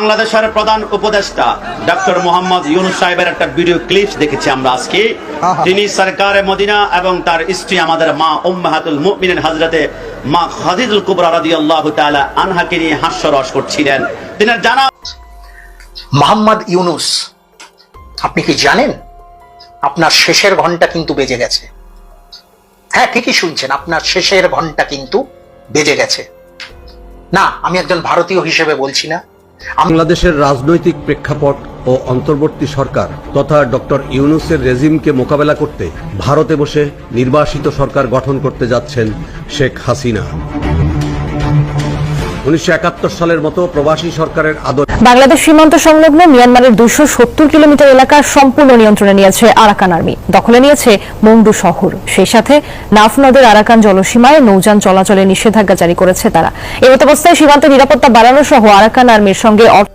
বাংলাদেশের প্রধান উপদেষ্টা ডক্টর মোহাম্মদ ইউনুস সাহেবের একটা ভিডিও ক্লিপস দেখেছি আমরা আজকে। তিনি সরকারে মদিনা এবং তার স্ত্রী আমাদের মা উম্মাহাতুল মুমিনিন হযরতে মা খাদিজুল কুবরা রাদিয়াল্লাহু তাআলা আনহাকে নিয়ে হাস্যরস করছিলেন। তিনি জানা মোহাম্মদ ইউনুস আপনি কি জানেন? আপনার শেষের ঘণ্টা কিন্তু বেজে গেছে। হ্যাঁ ঠিকই শুনছেন আপনার শেষের ঘণ্টা কিন্তু বেজে গেছে। না আমি একজন ভারতীয় হিসেবে বলছি না। বাংলাদেশের রাজনৈতিক প্রেক্ষাপট ও অন্তর্বর্তী সরকার তথা ডক্টর ইউনুসের রেজিমকে মোকাবেলা করতে ভারতে বসে নির্বাসিত সরকার গঠন করতে যাচ্ছেন শেখ হাসিনা। উনিশশো একাত্তর সালের মতো প্রবাসী সরকারের আদর বাংলাদেশ সীমান্ত সংলগ্ন মিয়ানমারের দুশো সত্তর কিলোমিটার এলাকা সম্পূর্ণ নিয়ন্ত্রণে নিয়েছে আরাকান আর্মি। দখলে নিয়েছে মংডু শহর। সেই সাথে নাফ নদের আরাকান জলসীমায় নৌযান চলাচলে নিষেধাজ্ঞা জারি করেছে তারা। এই অবস্থায় সীমান্তে নিরাপত্তা বাড়ানো সহ আরাকান আর্মির সঙ্গে অর্থ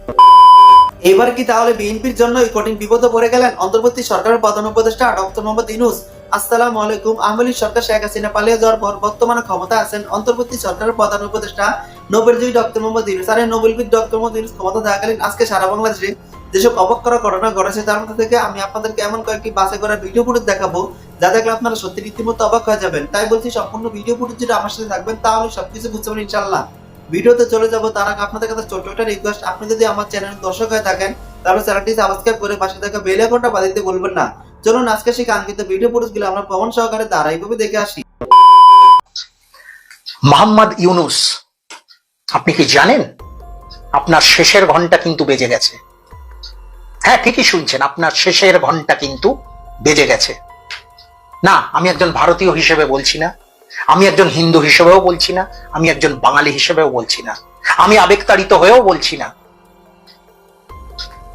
এবার কি তাহলে বিএনপির জন্য কঠিন বিপদে পড়ে গেলেন অন্তর্বর্তী সরকারের প্রধান উপদেষ্টা ডক্টর মোহাম্মদ ইনুস আসসালামু আলাইকুম আওয়ামী সরকার শেখ হাসিনা পালিয়ে যাওয়ার পর বর্তমানে ক্ষমতা আছেন অন্তর্বর্তী সরকারের প্রধান উপদেষ্টা নোবেলজয়ী ডক্টর মোহাম্মদ ইনুস আর এই নোবেলবিদ ডক্টর মোহাম্মদ ইনুস ক্ষমতা থাকাকালীন আজকে সারা বাংলাদেশে যেসব অবাক ঘটনা ঘটেছে, তার মধ্যে থেকে আমি আপনাদেরকে এমন কয়েকটি বাসে করা ভিডিও ফুটেজ দেখাবো যা দেখলে আপনারা সত্যি রীতিমতো অবাক হয়ে যাবেন। তাই বলছি, সম্পূর্ণ ভিডিও ফুটেজ যদি আমার সাথে থাকবেন তাহলে সবকিছু বুঝতে পারেন ইনশাল্লাহ ভিডিওতে চলে যাব, তার আগে আপনাদের কাছে ছোট্ট একটা রিকোয়েস্ট আপনি যদি আমার চ্যানেলের দর্শক হয়ে থাকেন, তাহলে চ্যানেলটি সাবস্ক্রাইব করে পাশে থাকা বেল আইকনটা বাজাতে বলবেন না। চলুন, আজকে সেই কাঙ্ক্ষিত ভিডিও ফুটেজগুলো আমরা প্রমাণ সহকারে ধারাবাহিকভাবে দেখে আসি। মোহাম্মদ ইউনুস আপনি কি জানেন? আপনার শেষের ঘণ্টা কিন্তু বেজে গেছে। হ্যাঁ ঠিকই শুনছেন, আপনার শেষের ঘণ্টা কিন্তু বেজে গেছে। না, আমি একজন ভারতীয় হিসেবে বলছি না। আমি একজন হিন্দু হিসেবেও বলছি না। আমি একজন বাঙালি হিসেবেও বলছি না। আমি আবেগতাড়িত হয়েও বলছি না।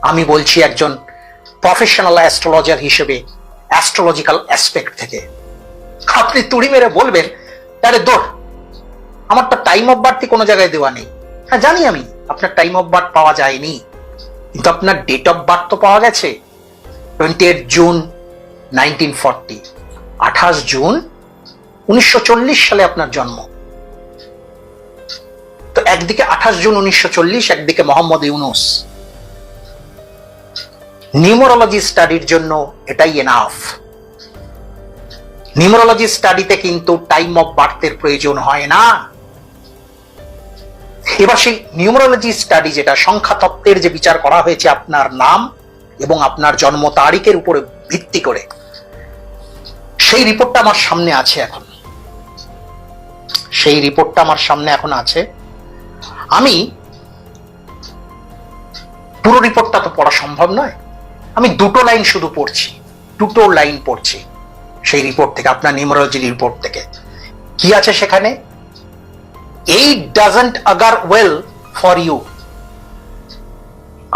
আমি বলছি একজন প্রফেশনাল অ্যাস্ট্রোলজার হিসেবে অ্যাস্ট্রোলজিক্যাল অ্যাসপেক্ট থেকে। আপনি তুড়ি মেরে বলবেন তাহলে দৌড় আমার তো টাইম অফ বার্থই কোনো জায়গায় দেওয়া নেই। হ্যাঁ জানি আমি, আপনার টাইম অফ বার্থ পাওয়া যায়নি। কিন্তু আপনার ডেট অফ বার্থ তো পাওয়া গেছে। Twenty eight June nineteen forty আঠাশ জুন উনিশশো চল্লিশ সালে আপনার জন্ম। তো একদিকে আঠাশ জুন উনিশশো চল্লিশ, একদিকে মোহাম্মদ ইউনুস। নিউমোরোলজি স্টাডির জন্য এটাই এনাফ নিউমোরোলজি স্টাডিতে কিন্তু টাইম অফ বার্থের প্রয়োজন হয় না। এবার সেই নিউমোরোলজি স্টাডি যেটা সংখ্যা তত্ত্বের যে বিচার করা হয়েছে আপনার নাম এবং আপনার জন্ম তারিখের উপরে ভিত্তি করে, সেই রিপোর্টটা আমার সামনে আছে এখন। সেই রিপোর্টটা আমার সামনে এখন আছে। আমি, পুরো রিপোর্টটা তো পড়া সম্ভব নয়। আমি দুটো লাইন শুধু পড়ছি, দুটো লাইন পড়ছি সেই রিপোর্ট থেকে, আপনার নিউমোলজি রিপোর্ট থেকে। কি আছে সেখানে? Eight doesn't augur well for you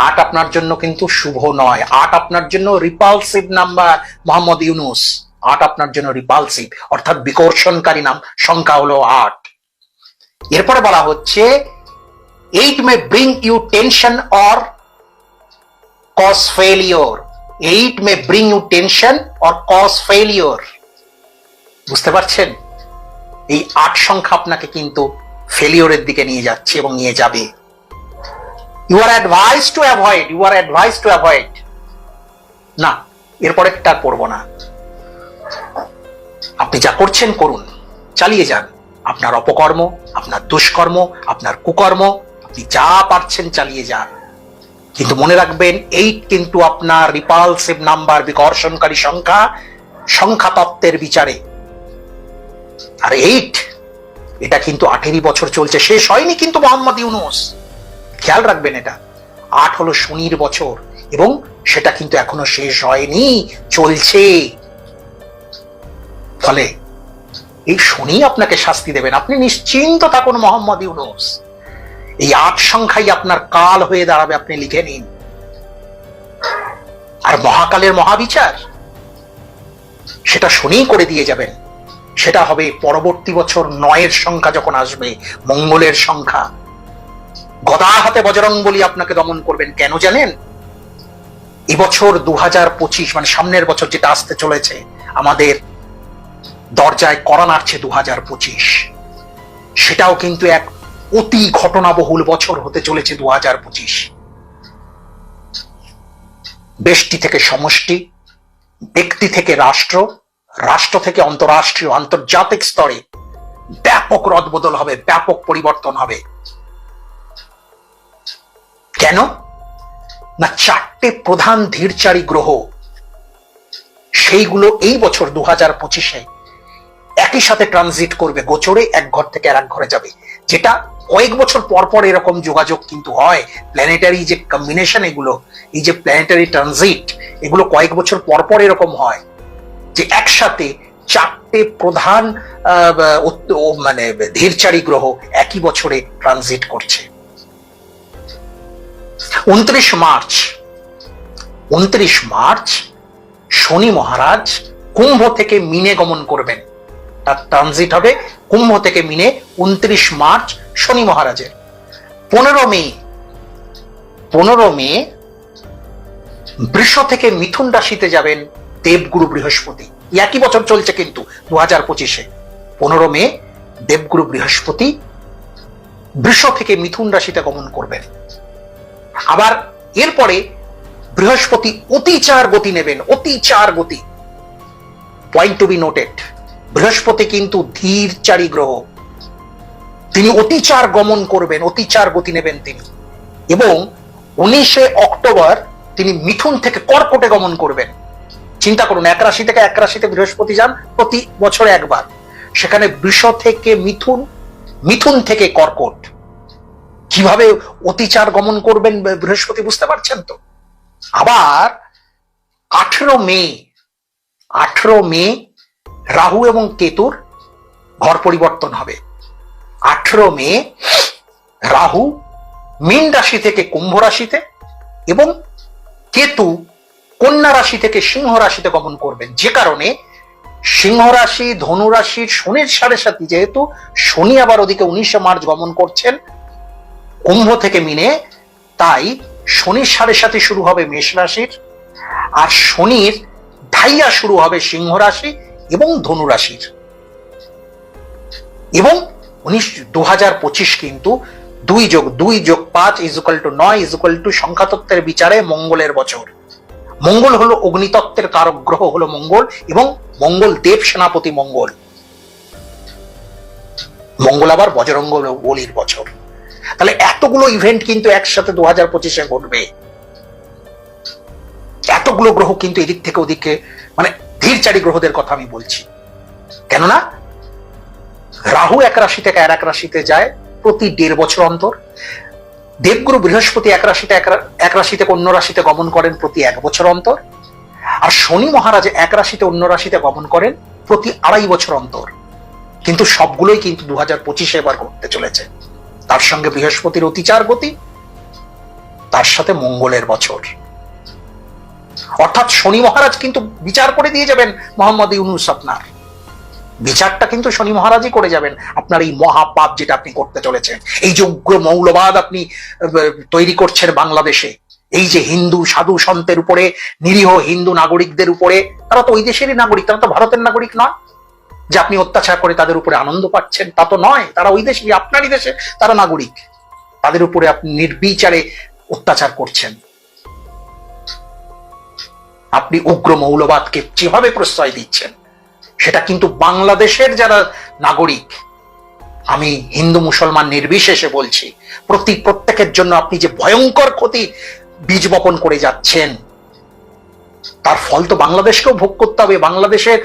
আট আপনার জন্য কিন্তু শুভ নয়। আট আপনার জন্য রিপালসিভ নাম্বার মোহাম্মদ ইউনুস। আট আপনার জন্য রিপালসিভ অর্থাৎ বিকর্ষণকারী নাম। সংখ্যা হলো আট। এরপরে বলা হচ্ছে eight may bring you tension or cause failure eight may bring you tension or cause failure বুঝতে পারছেন? এই আট সংখ্যা আপনাকে কিন্তু ফেলিওরের দিকে নিয়ে যাচ্ছে এবং নিয়ে যাবে। You are advice to avoid you are advice to avoid না, এরপরে আর পড়ব না। আপনি যা করছেন করুন, চালিয়ে যান। আপনার অপকর্ম, আপনার দুষ্কর্ম, আপনার কুকর্ম, আপনি যা পারছেন চালিয়ে যান। কিন্তু মনে রাখবেন এইট কিন্তু আপনার রিপালসিভ নাম্বার বিকর্ষণকারী সংখ্যা সংখ্যা তত্ত্বের বিচারে। আর এইট এটা কিন্তু আঠেরই বছর চলছে। শেষ হয়নি কিন্তু মোহাম্মদ ইউনুস। খেয়াল রাখবেন এটা। আট হলো শনির বছর এবং সেটা কিন্তু এখনও শেষ হয়নি, চলছে। ফলে এই শনি আপনাকে শাস্তি দেবেন। আপনি নিশ্চিন্ত থাকুন মোহাম্মদ ইউনুস। এই আট সংখ্যাই আপনার কাল হয়ে দাঁড়াবে, আপনি লিখে নিন। আর মহাকালের মহাবিচার, সেটা শনিই করে দিয়ে যাবেন। সেটা হবে পরবর্তী বছর নয়ের সংখ্যা যখন আসবে, মঙ্গলের সংখ্যা। গদা হাতে বজরং বলি আপনাকে দমন করবেন। কেন জানেন? এবছর দু হাজার পঁচিশ মানে সামনের বছর যেটা আসতে চলেছে, আমাদের দরজায় করা নাড়ছে দু হাজার পঁচিশ। সেটাও কিন্তু এক অতি ঘটনাবহুল বছর হতে চলেছে দু হাজার পঁচিশ। ব্যষ্টি থেকে সমষ্টি, ব্যক্তি থেকে রাষ্ট্র রাষ্ট্র থেকে অন্তরাষ্ট্রীয় আন্তর্জাতিক স্তরে ব্যাপক রদবদল হবে, ব্যাপক পরিবর্তন হবে। কেন? না চারটে প্রধান ধীরচারী গ্রহ, সেইগুলো এই বছর দু হাজার পঁচিশে একই সাথে ট্রানজিট করবে, গোচরে এক ঘর থেকে আর এক ঘরে যাবে। যেটা কয়েক বছর পর পর এরকম যোগাযোগ কিন্তু হয়। প্ল্যানেটারি যে কম্বিনেশন এগুলো, এই যে প্ল্যানেটারি ট্রানজিট এগুলো কয়েক বছর পর পর এরকম হয়। যে একসাথে চারটে প্রধান মানে ধীরচারী গ্রহ একই বছরে ট্রানজিট করছে। উনত্রিশ মার্চ উনত্রিশ মার্চ শনি মহারাজ কুম্ভ থেকে মিনে গমন করবেন। তার ট্রানজিট হবে কুম্ভ থেকে মিনে উনত্রিশ মার্চ শনি মহারাজের। পনেরো মে পনেরো মে বৃষ থেকে মিথুন রাশিতে যাবেন। দেবগুরু বৃহস্পতি। একই বছর চলছে কিন্তু দু হাজার পঁচিশে। পনেরো মে, দেবগুরু বৃহস্পতি বৃষ থেকে মিথুন রাশিতে গমন করবেন। আবার এরপরে বৃহস্পতি অতিচার গতি নেবেন, অতিচার গতি। পয়েন্ট টু বি নোটেড বৃহস্পতি কিন্তু ধীর চারি গ্রহ। তিনি অতিচার গমন করবেন, অতিচার গতি নেবেন তিনি। এবং উনিশে অক্টোবর তিনি মিথুন থেকে কর্কটে গমন করবেন। চিন্তা করুন, এক রাশি থেকে এক রাশিতে বৃহস্পতি যান প্রতি বছরে একবার। সেখানে বৃষ থেকে মিথুন মিথুন থেকে কর্কট। কীভাবে অতিচার গমন করবেন বৃহস্পতি বুঝতে পারছেন তো? আবার আঠেরো মে আঠেরো মে রাহু এবং কেতুর ঘর পরিবর্তন হবে। আঠেরো মে রাহু মীন রাশি থেকে কুম্ভ রাশিতে এবং কেতু কন্যা রাশি থেকে সিংহ রাশিতে গমন করবেন। যে কারণে সিংহ রাশি, ধনু রাশির শনির সাড়ে সাথে যেহেতু, শনি আবার ওদিকে উনিশে মার্চ গমন করছেন, কুম্ভ থেকে মিনে, তাই শনির সাড়ে সাথে শুরু হবে মেষ রাশির, আর শনির ধাইয়া শুরু হবে সিংহ রাশি এবং ধনু রাশির। এবং উনিশ দু হাজার পঁচিশ কিন্তু দুই যোগ দুই যোগ পাঁচ ইজুকাল টু নয় ইজুকাল টু সংখ্যাতত্ত্বের বিচারে মঙ্গলের বছর। মঙ্গল হলো অগ্নিতত্ত্বের কারক গ্রহ হলো মঙ্গল এবং মঙ্গল দেব সেনাপতি মঙ্গল। মঙ্গল আবার বজরঙ্গ বলির বছর। তাহলে এতগুলো ইভেন্ট কিন্তু একসাথে দু হাজার পঁচিশে ঘটবে। এতগুলো গ্রহ কিন্তু এদিক থেকে ওদিকে মানে ধীরচারী গ্রহদের কথা আমি বলছি। কেননা, রাহু এক রাশি থেকে এক রাশিতে যায় প্রতি দেড় বছর অন্তর। দেবগুরু বৃহস্পতি এক রাশিতে এক রা- এক রাশি থেকে অন্য রাশিতে গমন করেন প্রতি এক বছর অন্তর। আর শনি মহারাজ এক রাশিতে অন্য রাশিতে গমন করেন প্রতি আড়াই বছর অন্তর। কিন্তু সবগুলোই কিন্তু দু হাজার পঁচিশে এবার ঘটতে চলেছে। তার সঙ্গে বৃহস্পতির অতিচার গতি, তার সাথে মঙ্গলের বছর। অর্থাৎ শনি মহারাজ কিন্তু বিচার করে দিয়ে যাবেন মোহাম্মদ ইউনুস আপনার। বিচারটা কিন্তু শনি মহারাজই করে যাবেন। আপনার এই মহাপাপ যেটা আপনি করতে চলেছেন, এই যে উগ্র মৌলবাদ আপনি তৈরি করছেন বাংলাদেশে, এই যে হিন্দু, সাধু সন্তের উপরে, নিরীহ হিন্দু নাগরিকদের উপরে, তারা তো ওই দেশেরই নাগরিক, তারা তো ভারতের নাগরিক নয়। যে আপনি অত্যাচার করে তাদের উপরে আনন্দ পাচ্ছেন, তা তো নয়, তারা ওই দেশে, আপনারই দেশে, তারা নাগরিক। তাদের উপরে আপনি নির্বিচারে অত্যাচার করছেন। আপনি উগ্র মৌলবাদকে যেভাবে প্রশ্রয় দিচ্ছেন সেটা কিন্তু বাংলাদেশের যারা নাগরিক, আমি হিন্দু মুসলমান নির্বিশেষে বলছি, প্রতি প্রত্যেকের জন্য আপনি যে ভয়ঙ্কর ক্ষতি বীজ বপন করে যাচ্ছেন, তার ফল তো বাংলাদেশকেও ভোগ করতে হবে। বাংলাদেশের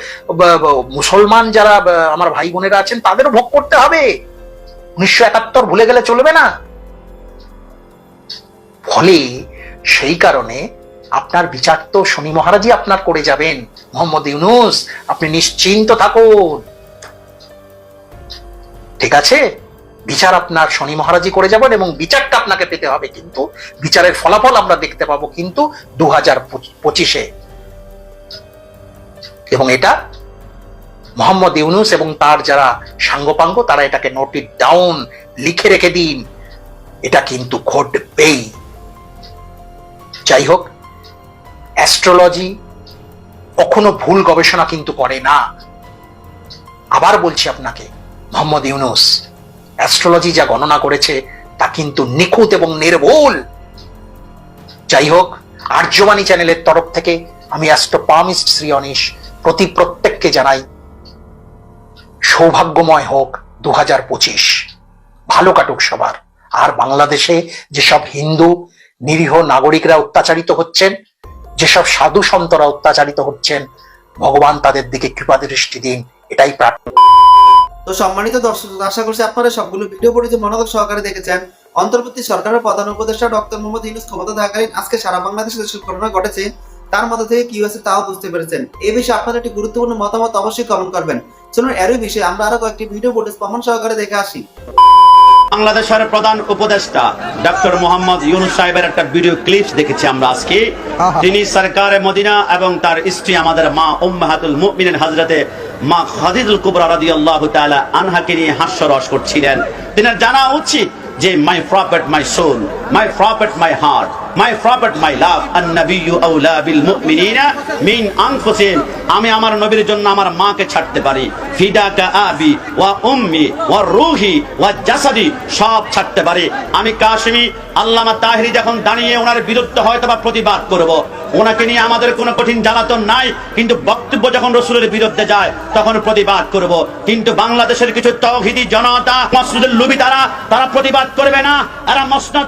মুসলমান যারা আমার ভাই বোনেরা আছেন, তাদেরও ভোগ করতে হবে। উনিশশো একাত্তর ভুলে গেলে চলবে না। ফলে সেই কারণে আপনার বিচার তো শনি মহারাজই আপনার করে যাবেন। মোহাম্মদ ইউনুস, আপনি নিশ্চিন্ত থাকুন। ঠিক আছে? বিচার আপনার শনি মহারাজই করে যাবেন এবং বিচারটা আপনাকে পেতে হবে কিন্তু। বিচারের ফলাফল আমরা দেখতে পাবো কিন্তু দু হাজার পঁচিশে। এবং এটা মোহাম্মদ ইউনুস এবং তার যারা সাঙ্গপাঙ্গ, তারা এটাকে নোটিট ডাউন লিখে রেখে দিন। এটা কিন্তু ঘটবেই। যাই হোক অ্যাস্ট্রোলজি কখনো ভুল গবেষণা কিন্তু করে না। আবার বলছি আপনাকে, মোহাম্মদ ইউনুস অ্যাস্ট্রোলজি যা গণনা করেছে তা কিন্তু নিখুঁত এবং নির্ভুল। যাই হোক, আর্যবাণী চ্যানেলের তরফ থেকে আমি অ্যাস্ট্রোপামিস্ট শ্রী অনিশ প্রতি প্রত্যেককে জানাই, সৌভাগ্যময় হোক দু হাজার পঁচিশ। ভালো কাটুক সবার। আর বাংলাদেশে যেসব হিন্দু নিরীহ নাগরিকরা অত্যাচারিত হচ্ছেন যেসব সাধু সন্তরা অত্যাচারিত হচ্ছেন, ভগবান তাদের দিকে কৃপা দৃষ্টি দিন, এটাই প্রার্থনা তো সম্মানিত দর্শক, আশা করছি আপনারা সবগুলো ভিডিও পড়ে যে মনোযোগ সহকারে দেখেছেন। অন্তর্বর্তী সরকারের প্রধান উপদেষ্টা ডক্টর মোহাম্মদ ইউনুস ক্ষমতা থাকাকালীন আজকে সারা বাংলাদেশে যেসব ঘটনা ঘটেছে, তার মধ্যে থেকে কি হয়েছে তাও বুঝতে পেরেছেন। এ বিষয়ে আপনার একটি গুরুত্বপূর্ণ মতামত অবশ্যই কমেন্ট করবেন। চলুন এরই বিষয়ে আমরা আরও কয়েকটি ভিডিও ফুটেজ প্রমাণ সহকারে দেখে আসি। বাংলাদেশের প্রধান উপদেষ্টা ডক্টর মোহাম্মদ ইউনুস সাহেবের একটা ভিডিও ক্লিপ দেখেছি আমরা আজকে। তিনি সরকার মদিনা এবং তার স্ত্রী আমাদের মা উম্মাহাতুল মুমিনিন হযরতে মা খাদিজুল কুবরা রাদিয়াল্লাহু তাআলা আনহাকে নিয়ে হাস্যরস করছিলেন। তিনি জানা উচিত যে my prophet my soul my prophet my heart my prophet my love আন আউলা বিল মুমিনিনা মিন আনফুসিহিম আমি আমার নবীর জন্য আমার মাকে ছাড়তে পারি। ফিদাকা আবি ওয়া উম্মি ওয়া রুহি ওয়া জাসাদি সব ছাড়তে পারি। আমি কাশিমি, আল্লামা তাহিরি যখন দাঁড়িয়ে ওনার বিরুদ্ধে হয়তো বা প্রতিবাদ করব। ওনাকে নিয়ে আমাদের কোনো কঠিন জ্বালাতন নাই, কিন্তু বক্তব্য যখন রসুলের বিরুদ্ধে যায়, তখন প্রতিবাদ করব। কিন্তু বাংলাদেশের কিছু তৌহিদি জনতা, মসজিদের লুবি তারা তারা প্রতিবাদ করবে না। এরা মসনদ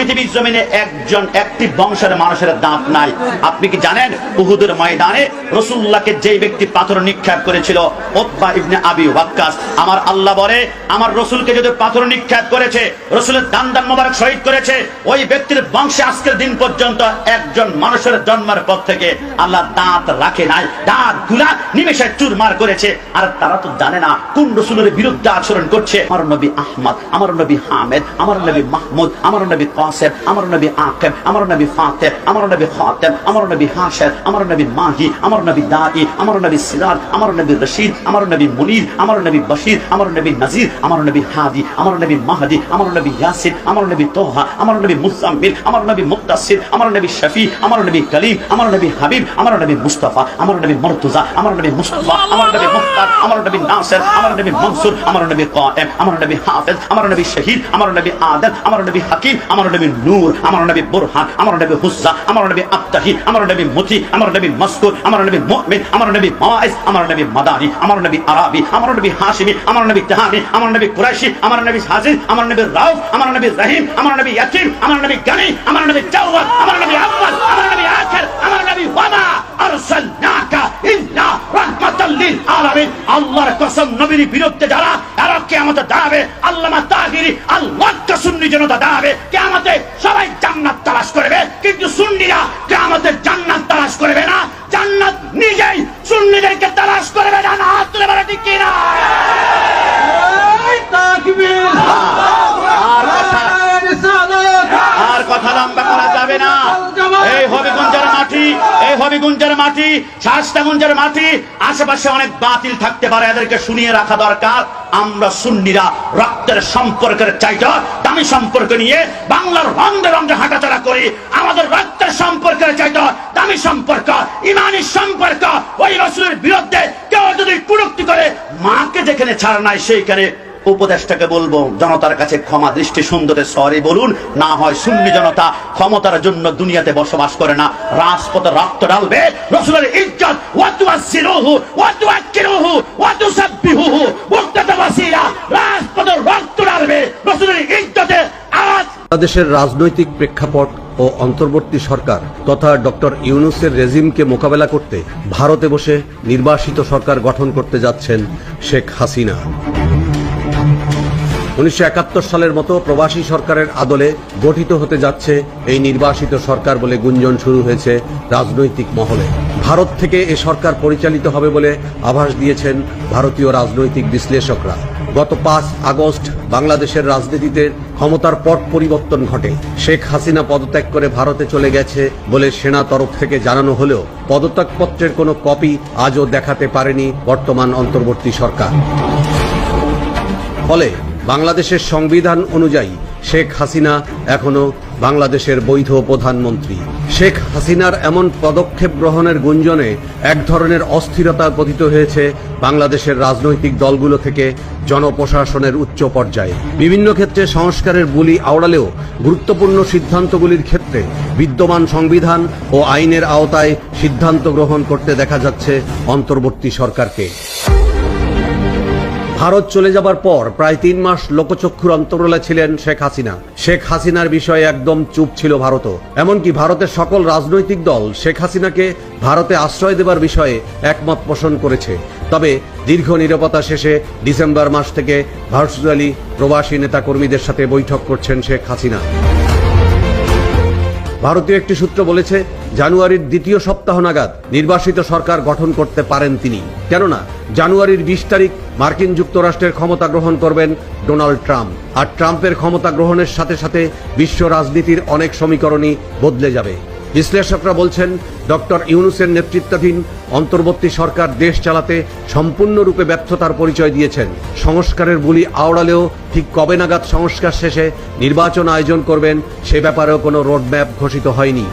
পৃথিবীর জমিনে একজন একটি বংশের মানুষের দাঁত নাই। আপনি কি জানেন? উহুদের ময়দানে রসুল্লাহকে যেই ব্যক্তি পাথর নিক্ষেপ করেছিল, ওতবা ইবনে আবি ওয়াক্কাস, আমার আল্লাহ বলে, আমার রসুলকে যদি পাথর নিক্ষেপ করেছে, রসুলের দান দান মোবারক শহীদ করেছে, ওই ব্যক্তির বংশে আজকের দিন পর্যন্ত একজন মানুষের জন্মের পর থেকে আল্লাহ দাঁত রাখে নাই দাঁতগুলা নিমেষে চুরমার করেছে। আর তারা তো জানে না কোন রসুলের বিরুদ্ধে আচরণ করছে। আমার নবী আহমদ, আমার নবী হামেদ, আমার নবী মাহমুদ, আমার নবী কাসেম আমার নবী আকেম আমার নবী ফাতেম আমার নবী খাতেম আমার নবী হাশের আমার নবী মাহি আমার নবী দাই আমার নবী সিরাজ আমার নবী রশিদ আমার নবী মুনির আমার নবী বশির আমার নবী নাজির আমার নবী হাদি আমার নবী মাহাদি আমার নবী ইয়াসিন আমার নবী তোহা আমার নবী মুসাম্মিল আমার নবী মুক্তাসির আমার নবী শফি আমার নবী কলিম আমার নবী হাবিব আমার নবী মুস্তাফা আমার নবী মর্তুজা আমার নবী মুস্তাফা আমার নবী মুখতার আমার নবী নাসির আমার নবী মনসুর আমার নবী কায়েম আমার নবী হাফেজ আমার নবী শহীদ আমার নবী আদল আমার নবী হাকিম আমার নবী নূর আমার নবী বুরহান আমার নবী হুজ্জা আমার নবী আত্তাহি আমার নবী মুতি আমার নবী মাসকুর আমার নবী মুমিন আমার নবী মাইস আমার নবী মাদানি আমার নবী আরাবি আমার নবী হাশিমি আমার নবী জাহানি আমার নবী কুরাইশি আমার নবী হাজির আমার নবী রাউফ আমার নবী রহিম আমার নবী ইয়াকিম আমার নবী গানি আমার নবী জাওয়াদ আমার নবী আব্বাস আমার নবী আখির আমার নবী ওয়ামা আরসালনাকা ইল্লা আল্লাহর সুন্নি সবাই জান্নাত তালাশ করবে কিন্তু সুন্নিরা কিয়ামতে জান্নাত তালাশ করবে না জান্নাত নিজেই সুন্নিদেরকে তালাশ করবে না না হাত তুলে বলে ঠিক কিনা আর কথা আর কথা লম্বা করা যাবে না এই হবিগঞ্জের মাটি এই হবিগঞ্জের মাটি শাস্তাগঞ্জের মাটি, আশেপাশে অনেক বাতিল থাকতে পারে, এদেরকে শুনিয়ে রাখা দরকার। আমরা সুন্নিরা রক্তের সম্পর্কের চাইতে দামি সম্পর্ক নিয়ে বাংলার রঙে রঙে হাঁটাচলা করি। আমাদের রক্তের সম্পর্কের চাইতে দামি সম্পর্ক, ইমানি সম্পর্ক। ওই রসুলের বিরুদ্ধে কেউ যদি কুরুক্তি করে, মাকে যেখানে ছাড় নাই সেইখানে উপদেশটাকে বলব, জনতার কাছে ক্ষমা দৃষ্টি সুন্দরে সরি বলুন, না হয় সুন্নি জনতা ক্ষমতার জন্য দুনিয়াতে বসবাস করে না। রাজপথে রক্ত ডালবে রসুলের ইজ্জত ওয়াতু আসিরুহু ওয়াতু আকিরুহু ওয়াতু সাব্বিহুহু মুক্তাতা ওয়াসিরা রাজপথে রক্ত ডালবে রসুলের ইজ্জতে আজ। বাংলাদেশের রাজনৈতিক প্রেক্ষাপট ও অন্তর্বর্তী সরকার তথা ডক্টর ইউনুসের রেজিমকে মোকাবেলা করতে ভারতে বসে নির্বাসিত সরকার গঠন করতে যাচ্ছেন শেখ হাসিনা। উনিশশো একাত্তর সালের মতো প্রবাসী সরকারের আদলে গঠিত হতে যাচ্ছে এই নির্বাসিত সরকার বলে গুঞ্জন শুরু হয়েছে রাজনৈতিক মহলে। ভারত থেকে এ সরকার পরিচালিত হবে বলে আভাস দিয়েছেন ভারতীয় রাজনৈতিক বিশ্লেষকরা। গত পাঁচ আগস্ট বাংলাদেশের রাজনীতিতে ক্ষমতার পট পরিবর্তন ঘটে। শেখ হাসিনা পদত্যাগ করে ভারতে চলে গেছে বলে সেনা তরফ থেকে জানানো হলেও পদত্যাগপত্রের কোনো কপি আজও দেখাতে পারেনি বর্তমান অন্তর্বর্তী সরকার। ফলে বাংলাদেশের সংবিধান অনুযায়ী শেখ হাসিনা এখনও বাংলাদেশের বৈধ প্রধানমন্ত্রী। শেখ হাসিনার এমন পদক্ষেপ গ্রহণের গুঞ্জনে এক ধরনের অস্থিরতা পতিত হয়েছে বাংলাদেশের রাজনৈতিক দলগুলো থেকে জনপ্রশাসনের উচ্চ পর্যায়ে। বিভিন্ন ক্ষেত্রে সংস্কারের বুলি আওড়ালেও গুরুত্বপূর্ণ সিদ্ধান্তগুলির ক্ষেত্রে বিদ্যমান সংবিধান ও আইনের আওতায় সিদ্ধান্ত গ্রহণ করতে দেখা যাচ্ছে অন্তর্বর্তী সরকারকে। ভারত চলে যাবার পর প্রায় তিন মাস লোকচক্ষুর অন্তরালে ছিলেন শেখ হাসিনা। শেখ হাসিনার বিষয়ে একদম চুপ ছিল ভারতও। এমনকি ভারতের সকল রাজনৈতিক দল শেখ হাসিনাকে ভারতে আশ্রয় দেবার বিষয়ে একমত পোষণ করেছে। তবে দীর্ঘ নিরাপত্তা শেষে ডিসেম্বর মাস থেকে ভার্চুয়ালি প্রবাসী নেতাকর্মীদের সাথে বৈঠক করছেন শেখ হাসিনা। ভারতীয় একটি সূত্র বলেছে, জানুয়ারির দ্বিতীয় সপ্তাহ নাগাদ নির্বাসিত সরকার গঠন করতে পারেন তিনি। কেননা, জানুয়ারির বিশ তারিখ মার্কিন যুক্তরাষ্ট্রের ক্ষমতা গ্রহণ করবেন ডোনাল্ড ট্রাম্প। আর ট্রাম্পের ক্ষমতা গ্রহণের সাথে সাথে বিশ্ব রাজনীতির অনেক সমীকরণই বদলে যাবে। বিশ্লেষকরা বলছেন, ডক্টর ইউনুসের নেতৃত্বাধীন অন্তর্বর্তী সরকার দেশ চালাতে সম্পূর্ণরূপে ব্যর্থতার পরিচয় দিয়েছেন। সংস্কারের বুলি আওড়ালেও ঠিক কবে নাগাদ সংস্কার শেষে নির্বাচন আয়োজন করবেন, সে ব্যাপারেও কোনো রোডম্যাপ ঘোষিত হয়নি।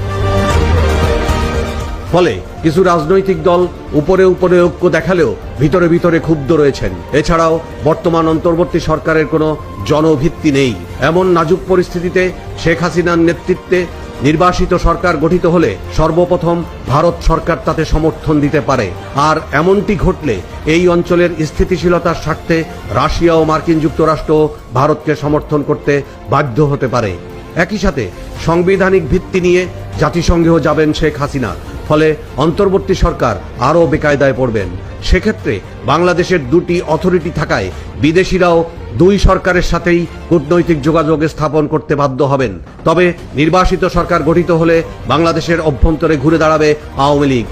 ফলে কিছু রাজনৈতিক দল উপরে উপরে ঐক্য দেখালেও ভিতরে ভিতরে ক্ষুব্ধ রয়েছেন। এছাড়াও বর্তমান অন্তর্বর্তী সরকারের কোনো জনভিত্তি নেই। এমন নাজুক পরিস্থিতিতে শেখ হাসিনার নেতৃত্বে নির্বাসিত সরকার গঠিত হলে সর্বপ্রথম ভারত সরকার তাতে সমর্থন দিতে পারে। আর এমনটি ঘটলে এই অঞ্চলের স্থিতিশীলতার স্বার্থে রাশিয়া ও মার্কিন যুক্তরাষ্ট্র ভারতকে সমর্থন করতে বাধ্য হতে পারে। একই সাথে সাংবিধানিক ভিত্তি নিয়ে জাতিসংঘেও যাবেন শেখ হাসিনা। ফলে অন্তর্বর্তী সরকার আরও বেকায়দায় পড়বেন। সেক্ষেত্রে বাংলাদেশের দুটি অথরিটি থাকায় বিদেশিরাও দুই সরকারের সাথেই কূটনৈতিক যোগাযোগ স্থাপন করতে বাধ্য হবেন। তবে নির্বাসিত সরকার গঠিত হলে বাংলাদেশের অভ্যন্তরে ঘুরে দাঁড়াবে আওয়ামী লীগ।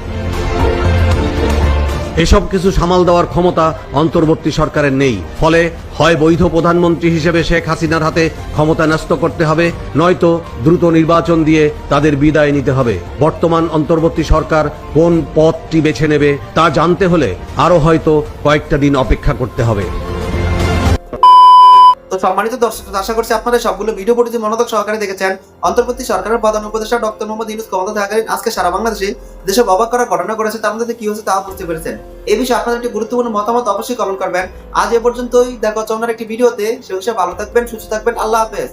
এসব কিছু সামাল দেওয়ার ক্ষমতা অন্তর্বর্তী সরকারের নেই। ফলে হয় বৈধ প্রধানমন্ত্রী হিসেবে শেখ হাসিনার হাতে ক্ষমতা ন্যস্ত করতে হবে, নয়তো দ্রুত নির্বাচন দিয়ে তাদের বিদায় নিতে হবে। বর্তমান অন্তর্বর্তী সরকার কোন পথটি বেছে নেবে তা জানতে হলে আরও হয়তো কয়েকটা দিন অপেক্ষা করতে হবে। তো সম্মানিত দর্শক আশা করছি আপনারা সবগুলো ভিডিও পর্যন্ত মনোযোগ সহকারে দেখেছেন। অন্তর্বর্তী সরকারের প্রধান উপদেষ্টা ডক্টর মোহাম্মদ ইউনুস ক্ষমতা থাকাকালীন আজকে সারা বাংলাদেশে দেশে অবাক করা ঘটনা করেছে তার মধ্যে কি হচ্ছে তা বুঝতে পেরেছেন। এই বিষয়ে আপনাদের একটি গুরুত্বপূর্ণ মতামত অবশ্যই কমেন্ট করবেন। আজ এ পর্যন্তই, দেখো হচ্ছে একটি ভিডিওতে সে হিসাবে ভালো থাকবেন, সুস্থ থাকবেন, আল্লাহ হাফেজ।